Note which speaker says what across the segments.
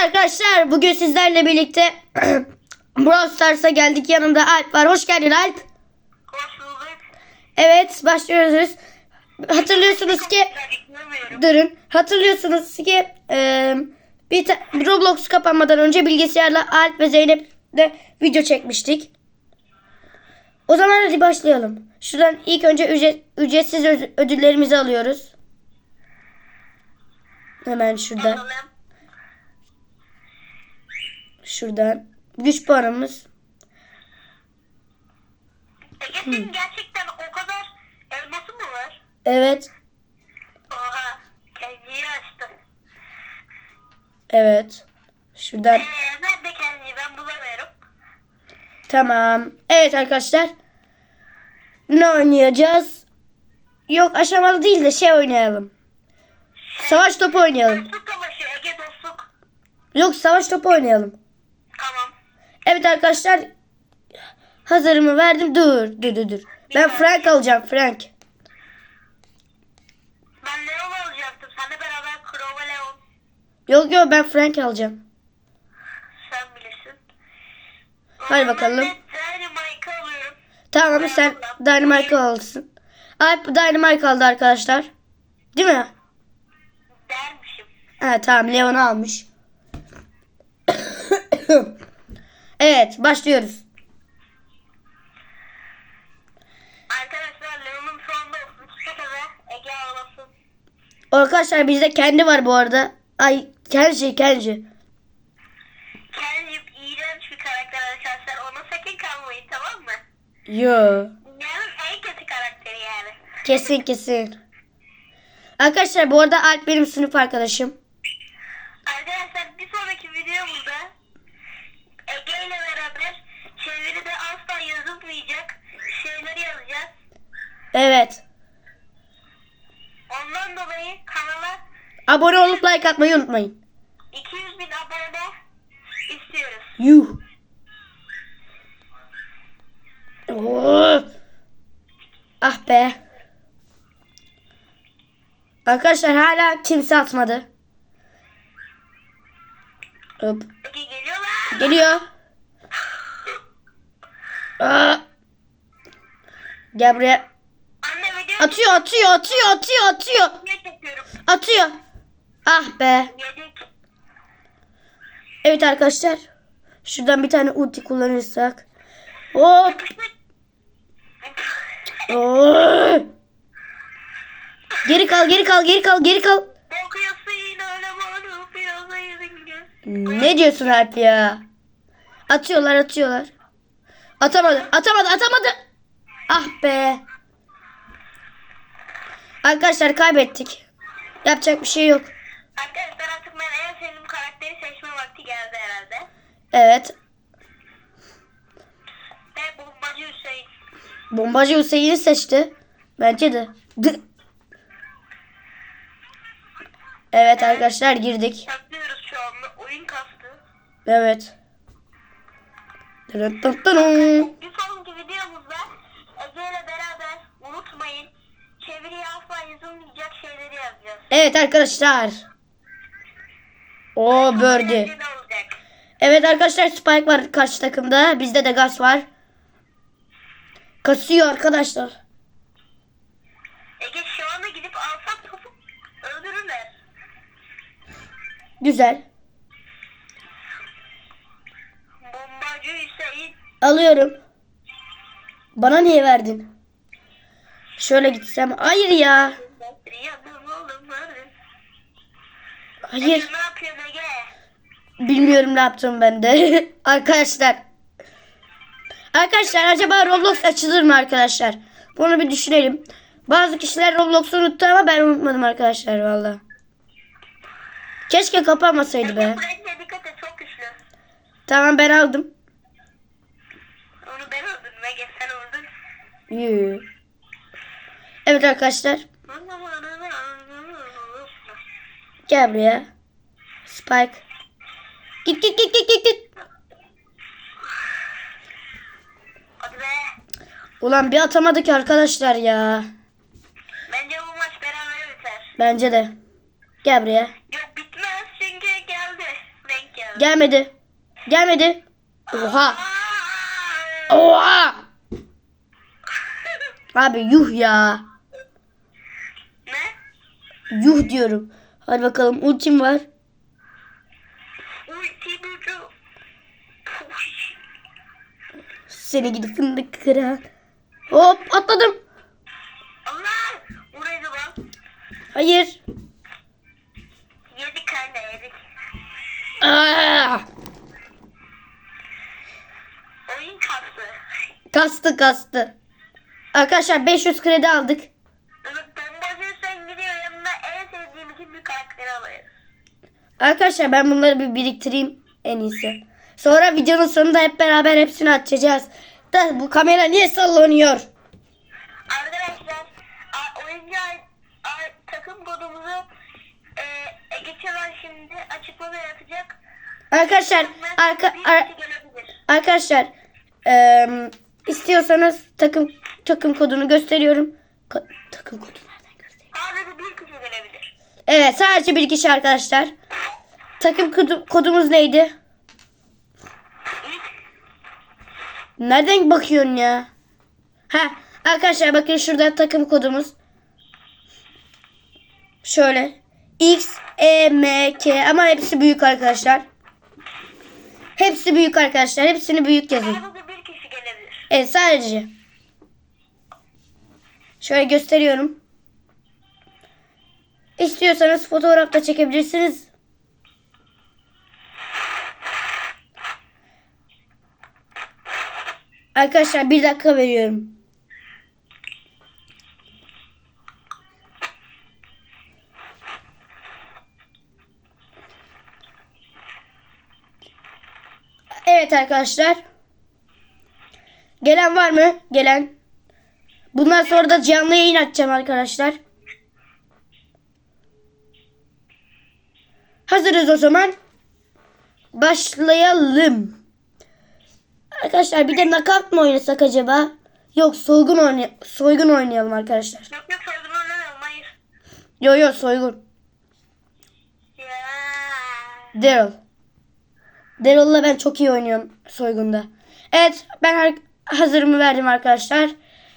Speaker 1: arkadaşlar bugün sizlerle birlikte Brawl Stars'a geldik. Yanımda Alp var. Hoş geldin Alp.
Speaker 2: Hoş bulduk.
Speaker 1: Evet başlıyoruz. Hatırlıyorsunuz ki durun. Hatırlıyorsunuz ki e, bir Roblox kapanmadan önce bilgisayarla Alp ve Zeynep'le video çekmiştik. O zaman hadi başlayalım. Şuradan ilk önce ücret, ücretsiz ödüllerimizi alıyoruz. Hemen şuradan.
Speaker 2: Alalım.
Speaker 1: Şuradan. Güç puanımız.
Speaker 2: Ege senin gerçekten o kadar elması mı var?
Speaker 1: Evet.
Speaker 2: Oha. Kendiyi açtı.
Speaker 1: Evet. Şuradan.
Speaker 2: Eee nerede kendiyi ben bulamıyorum.
Speaker 1: Tamam. Evet arkadaşlar. Ne oynayacağız? Yok aşamalı değil de şey oynayalım. Savaş topu oynayalım.
Speaker 2: Dostluk savaşı Ege dostluk.
Speaker 1: Yok savaş topu oynayalım. Evet arkadaşlar. Hazırımı verdim. Dur dur dur dur. Ben Frank alacağım Frank.
Speaker 2: Ben Leon alacaktım. Seninle beraber Crow ve Leon.
Speaker 1: Yok yok ben Frank alacağım.
Speaker 2: Sen bilirsin.
Speaker 1: Hadi bakalım.
Speaker 2: Dynamite'ı alıyorum.
Speaker 1: Tamam sen Dynamite alsın. Alp Dynamite aldı arkadaşlar. Değil mi?
Speaker 2: Dermişim.
Speaker 1: Ha tamam Leon'u almış. evet başlıyoruz.
Speaker 2: Arkadaşlar Leon'un şu anda 32 ve Ege ağlasın.
Speaker 1: Arkadaşlar bizde kendi var bu arada. Ay Kenji Kenji.
Speaker 2: Kendi iğrenç bir karakter arkadaşlar. Ona sakın kalmayın tamam mı?
Speaker 1: Yo.
Speaker 2: Dünyanın en kötü karakteri yani.
Speaker 1: Kesin kesin. Arkadaşlar bu arada Alp benim sınıf arkadaşım.
Speaker 2: Arkadaşlar bir sonraki videomuzda Ege ile beraber çeviride asla yazılmayacak şeyleri yazacağız.
Speaker 1: Evet.
Speaker 2: Ondan dolayı kanala
Speaker 1: Abone olup like atmayı unutmayın.
Speaker 2: 200 bin abone istiyoruz.
Speaker 1: Yuh. Oo. Ah be. Arkadaşlar hala kimse atmadı. Hop. Geliyor. Aa. Gel buraya. Atıyor atıyor atıyor atıyor atıyor. Atıyor. Ah be. Evet arkadaşlar. Şuradan bir tane ulti kullanırsak. Hop. Oo. Geri kal geri kal geri kal geri kal. Ne diyorsun Alp ya? Atıyorlar atıyorlar. Atamadı atamadı atamadı. Ah be. Arkadaşlar kaybettik. Yapacak bir şey yok.
Speaker 2: Arkadaşlar artık ben en sevdiğim karakteri seçme vakti geldi herhalde.
Speaker 1: Evet.
Speaker 2: Ve bombacı Hüseyin.
Speaker 1: Bombacı Hüseyin'i seçti. Bence de. Dı- Evet arkadaşlar girdik.
Speaker 2: Saklıyoruz şu anda. Oyun kastı.
Speaker 1: Evet. Dırın dırın dırın.
Speaker 2: Bir sonraki videomuzda Ege ile beraber unutmayın yazılmayacak şeyleri yazacağız.
Speaker 1: Evet arkadaşlar. O Birdie. Evet arkadaşlar Spike var karşı takımda. Bizde de Gas var. Kasıyor arkadaşlar.
Speaker 2: Ege şu anda gidip alsak topu öldürürler.
Speaker 1: Güzel.
Speaker 2: Bombacı Hüseyin.
Speaker 1: Alıyorum. Bana niye verdin? Şöyle gitsem. Hayır ya. Hayır. Bilmiyorum ne yaptım ben de. arkadaşlar. Arkadaşlar acaba Roblox açılır mı arkadaşlar? Bunu bir düşünelim. Bazı kişiler Roblox'u unuttu ama ben unutmadım arkadaşlar valla. Keşke kapanmasaydı be. Tamam ben aldım.
Speaker 2: Onu ben öldürdüm Ege sen öldün.
Speaker 1: Yuu. Evet arkadaşlar. Gel buraya. Spike. Git git git git git git. Ulan bir atamadık arkadaşlar ya.
Speaker 2: Bence bu maç berabere biter.
Speaker 1: Bence de. Gel buraya.
Speaker 2: Yok bitmez çünkü geldi. Renk
Speaker 1: Gelmedi. Gelmedi. Oha. Oha. Abi yuh ya. Yuh diyorum. Hadi bakalım ultim var.
Speaker 2: Ulti gücü. Puş.
Speaker 1: Seni gidip fındık kıran. Hop atladım.
Speaker 2: Allah! Burayı da bak.
Speaker 1: Hayır.
Speaker 2: Yedik kanka yedik.
Speaker 1: Aa!
Speaker 2: Oyun kastı.
Speaker 1: Kastı kastı. Arkadaşlar 500 kredi aldık.
Speaker 2: Evet bombacı sen gidiyor yanına en sevdiğim için bir karakteri alıyoruz.
Speaker 1: Arkadaşlar ben bunları bir biriktireyim en iyisi. Sonra videonun sonunda hep beraber hepsini açacağız. Da bu kamera niye sallanıyor?
Speaker 2: Arkadaşlar oyuncu takım kodumuzu e, Ege şimdi açıklama yapacak.
Speaker 1: Arkadaşlar arka, ar- arkadaşlar eee, istiyorsanız takım takım kodunu gösteriyorum. Ko- takım kodu nereden göstereyim?
Speaker 2: Sadece bir kişi gelebilir.
Speaker 1: Evet sadece bir kişi arkadaşlar. Takım kodu- kodumuz neydi? Nereden bakıyorsun ya? Ha arkadaşlar bakın şurada takım kodumuz. Şöyle. X, E, M, K ama hepsi büyük arkadaşlar. Hepsi büyük arkadaşlar. Hepsini büyük yazın.
Speaker 2: sadece bir kişi gelebilir.
Speaker 1: Evet sadece. Şöyle gösteriyorum. İstiyorsanız fotoğraf da çekebilirsiniz. Arkadaşlar bir dakika veriyorum. Evet arkadaşlar. Gelen var mı? Gelen. Bundan sonra da canlı yayın açacağım arkadaşlar. Hazırız o zaman. Başlayalım. Arkadaşlar bir de knockout mı oynasak acaba? Yok soygun oynay soygun oynayalım arkadaşlar.
Speaker 2: Yok yok sordum onu hayır.
Speaker 1: Yo yo soygun.
Speaker 2: Ya.
Speaker 1: Daryl. Daryl'la ben çok iyi oynuyorum soygunda. Evet ben har- hazırımı verdim arkadaşlar.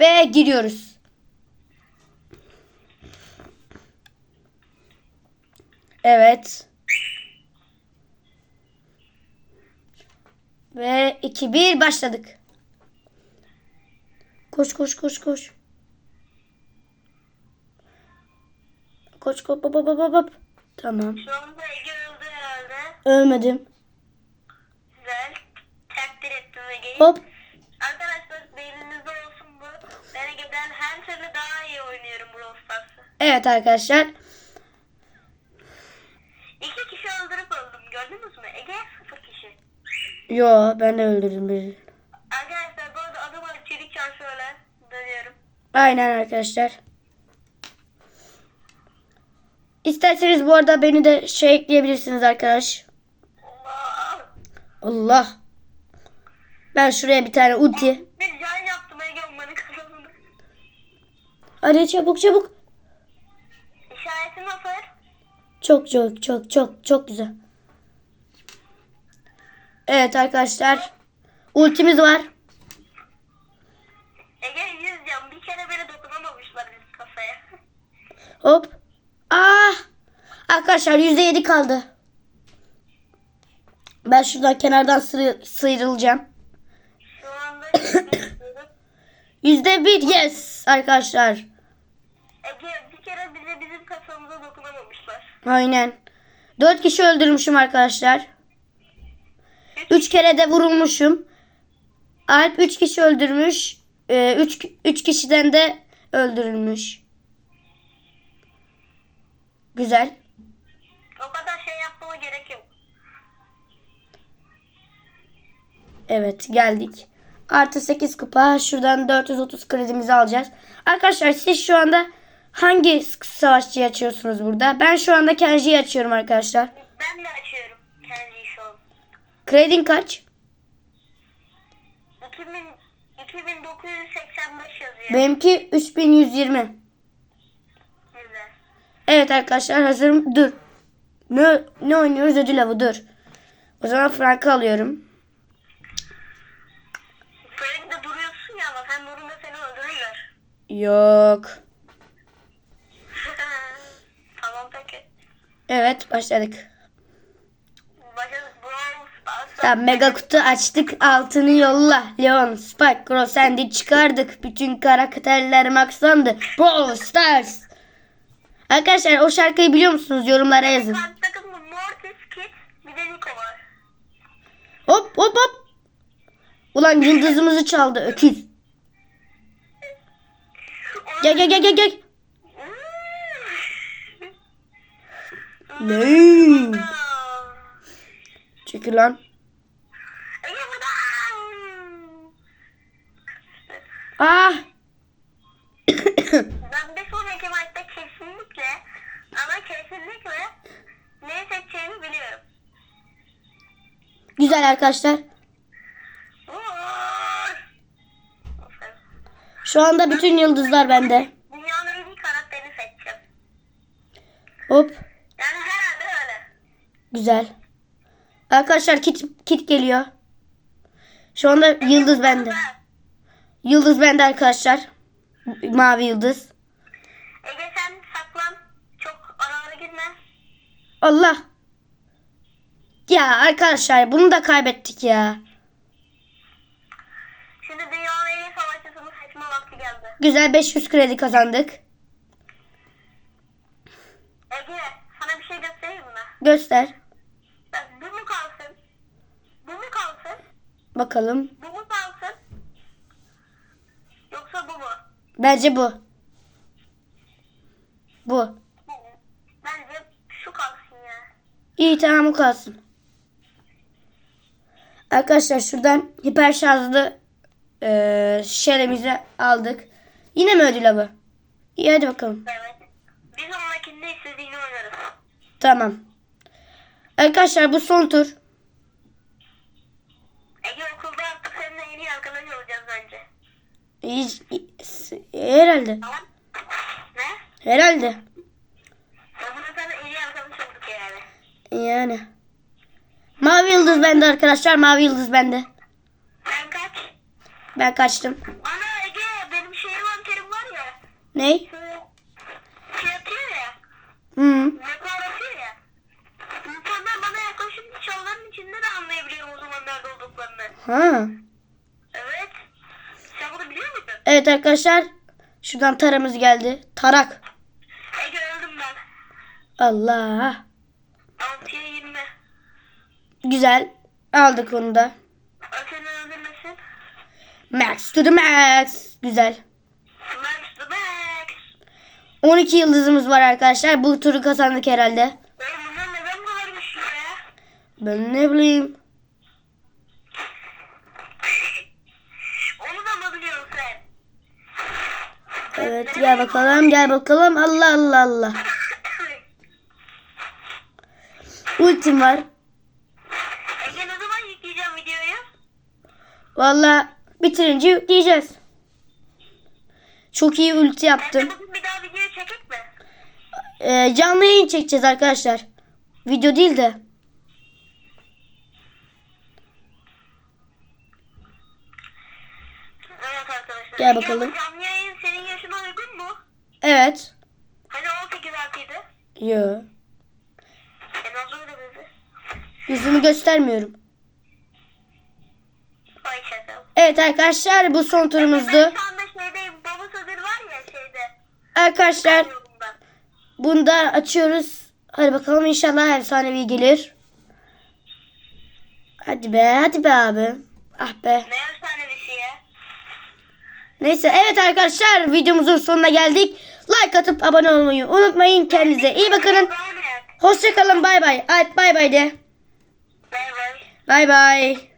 Speaker 1: Ve giriyoruz. Evet. Ve 2-1 başladık. Koş koş koş koş. Koş koş hop hop hop hop. Tamam.
Speaker 2: Şu anda Ege öldü herhalde.
Speaker 1: Ölmedim.
Speaker 2: Güzel. Takdir ettim Ege'yi.
Speaker 1: Hop.
Speaker 2: Arkadaşlar beyninizde olsun bu. Ben Ege'den her türlü daha iyi oynuyorum Brawl Stars'ı.
Speaker 1: Evet arkadaşlar.
Speaker 2: İki kişi öldürüp öldüm gördünüz mü?
Speaker 1: Yo ben de öldürdüm birini.
Speaker 2: Arkadaşlar bu arada adım var çelik şöyle dönüyorum.
Speaker 1: Aynen arkadaşlar. İsterseniz bu arada beni de şey ekleyebilirsiniz arkadaş.
Speaker 2: Allah.
Speaker 1: Allah. Ben şuraya bir tane ulti.
Speaker 2: Bir can yaptım Ege onların kafasında.
Speaker 1: Hadi çabuk çabuk.
Speaker 2: İşareti nasıl?
Speaker 1: Çok çok çok çok çok güzel. Evet arkadaşlar. Ultimiz var.
Speaker 2: Ege 100 can bir kere bile dokunamamışlar bizim kafaya.
Speaker 1: Hop. Ah. Arkadaşlar %7 kaldı. Ben şuradan kenardan sıyrı- sıyrılacağım.
Speaker 2: Şu anda istiyorum.
Speaker 1: %1 yes arkadaşlar.
Speaker 2: Ege bir kere bile bizim kafamıza dokunamamışlar.
Speaker 1: Aynen. 4 kişi öldürmüşüm arkadaşlar. 3 kere de vurulmuşum. Alp 3 kişi öldürmüş. 3 3 kişiden de öldürülmüş. Güzel.
Speaker 2: O kadar şey yapmama gerek yok.
Speaker 1: Evet geldik. Artı 8 kupa. Şuradan 430 kredimizi alacağız. Arkadaşlar siz şu anda hangi savaşçıyı açıyorsunuz burada? Ben şu anda Kenji'yi açıyorum arkadaşlar.
Speaker 2: Ben de açıyorum.
Speaker 1: Kredin kaç?
Speaker 2: 2000, 2985 yazıyor.
Speaker 1: Benimki 3120.
Speaker 2: Güzel.
Speaker 1: Evet arkadaşlar hazırım. Dur. Ne, ne oynuyoruz ödül avı dur. O zaman Frank'ı alıyorum.
Speaker 2: De duruyorsun ya ama sen durunca seni öldürürler.
Speaker 1: Yok.
Speaker 2: tamam peki.
Speaker 1: Evet başladık.
Speaker 2: Başladık.
Speaker 1: Tamam mega kutu açtık altını yolla. Leon, Spike, Crow, Sandy çıkardık. Bütün karakterler maxlandı. Brawl Stars. Arkadaşlar o şarkıyı biliyor musunuz? Yorumlara yazın.
Speaker 2: Mortis bir de var.
Speaker 1: Hop hop hop. Ulan yıldızımızı çaldı öküz. Gel gel gel gel gel. Ne? Çekil lan.
Speaker 2: Ege buradan.
Speaker 1: Ah.
Speaker 2: Ben bir sonraki maçta kesinlikle ama kesinlikle ne seçeceğimi biliyorum.
Speaker 1: Güzel arkadaşlar. Şu anda bütün yıldızlar bende.
Speaker 2: Dünyanın en iyi karakterini seçeceğim.
Speaker 1: Hop.
Speaker 2: Yani herhalde öyle.
Speaker 1: Güzel. Arkadaşlar kit kit geliyor. Şu anda yıldız bende. Yıldız bende arkadaşlar. Mavi yıldız.
Speaker 2: Ege sen saklan. Çok aralara girme.
Speaker 1: Allah. Ya arkadaşlar bunu da kaybettik ya.
Speaker 2: Şimdi dünyanın en iyi savaşçısını seçme vakti geldi.
Speaker 1: Güzel 500 kredi kazandık.
Speaker 2: Ege sana bir şey göstereyim mi?
Speaker 1: Göster.
Speaker 2: Bak bu mu kalsın? Bu mu kalsın?
Speaker 1: Bakalım.
Speaker 2: Bu mu kalsın? Yoksa bu mu?
Speaker 1: Bence bu. Bu.
Speaker 2: Bence şu kalsın ya.
Speaker 1: İyi tamam o kalsın. Arkadaşlar şuradan hiper şarjlı eee şişelerimizi aldık. Yine mi ödül avı? İyi hadi bakalım.
Speaker 2: Evet. Bir sonrakinde istediğini oynarız.
Speaker 1: Tamam. Arkadaşlar bu son tur.
Speaker 2: Ege okulda artık seninle yeni arkadaş olacağız bence.
Speaker 1: İyi- Herhalde.
Speaker 2: Ne?
Speaker 1: Herhalde.
Speaker 2: Yani.
Speaker 1: Yani. Mavi yıldız bende arkadaşlar. Mavi yıldız bende.
Speaker 2: Ben kaç?
Speaker 1: Ben kaçtım.
Speaker 2: Ana Ege benim şehir manterim var ya.
Speaker 1: Ne?
Speaker 2: Şu şey atıyor ya.
Speaker 1: Hı.
Speaker 2: Rekor atıyor ya. İnsanlar bana yaklaşınca çalıların içinde de anlayabiliyorum o zaman nerede olduklarını.
Speaker 1: Ha.
Speaker 2: Evet. Sen bunu biliyor muydun?
Speaker 1: Evet arkadaşlar. Şuradan taramız geldi. Tarak.
Speaker 2: Ege öldüm ben.
Speaker 1: Allah.
Speaker 2: 6'ya 20.
Speaker 1: Güzel. Aldık onu da.
Speaker 2: O seni öldürmesin.
Speaker 1: Max to the max. Güzel.
Speaker 2: Max the Max.
Speaker 1: 12 yıldızımız var arkadaşlar. Bu turu kazandık herhalde.
Speaker 2: Oğlum bunlar neden bu kadar güçlü ya?
Speaker 1: Ben ne bileyim.
Speaker 2: Onu da mı biliyorsun sen?
Speaker 1: Evet gel bakalım gel bakalım. Allah Allah Allah. Ultim var.
Speaker 2: Ege ne zaman yükleyeceğim videoyu?
Speaker 1: Valla bitirince yükleyeceğiz. Çok iyi ulti yaptım.
Speaker 2: de bugün bir daha video çekek mi?
Speaker 1: Ee, canlı yayın çekeceğiz arkadaşlar. Video değil de.
Speaker 2: Evet arkadaşlar.
Speaker 1: Gel bakalım.
Speaker 2: Canlı yayın senin yaşına uygun mu?
Speaker 1: Evet.
Speaker 2: Hani 18 artıydı.
Speaker 1: Yo.
Speaker 2: E nasıl öyle dedi?
Speaker 1: Yüzümü göstermiyorum.
Speaker 2: Ay şaka.
Speaker 1: Evet arkadaşlar bu son
Speaker 2: Ben
Speaker 1: turumuzdu.
Speaker 2: şu anda şeydeyim. Baba sözür var ya şeyde.
Speaker 1: Arkadaşlar
Speaker 2: Yolunda.
Speaker 1: bunu da açıyoruz. Hadi bakalım inşallah efsanevi gelir. Hadi be hadi be abi. Ah be.
Speaker 2: Ne efsane bir şey ya.
Speaker 1: Neyse evet arkadaşlar videomuzun sonuna geldik. Like atıp abone olmayı unutmayın. Kendinize iyi bakın. Hoşçakalın bay bay. Alp bay bay de.
Speaker 2: Bay bay.
Speaker 1: Bay bay.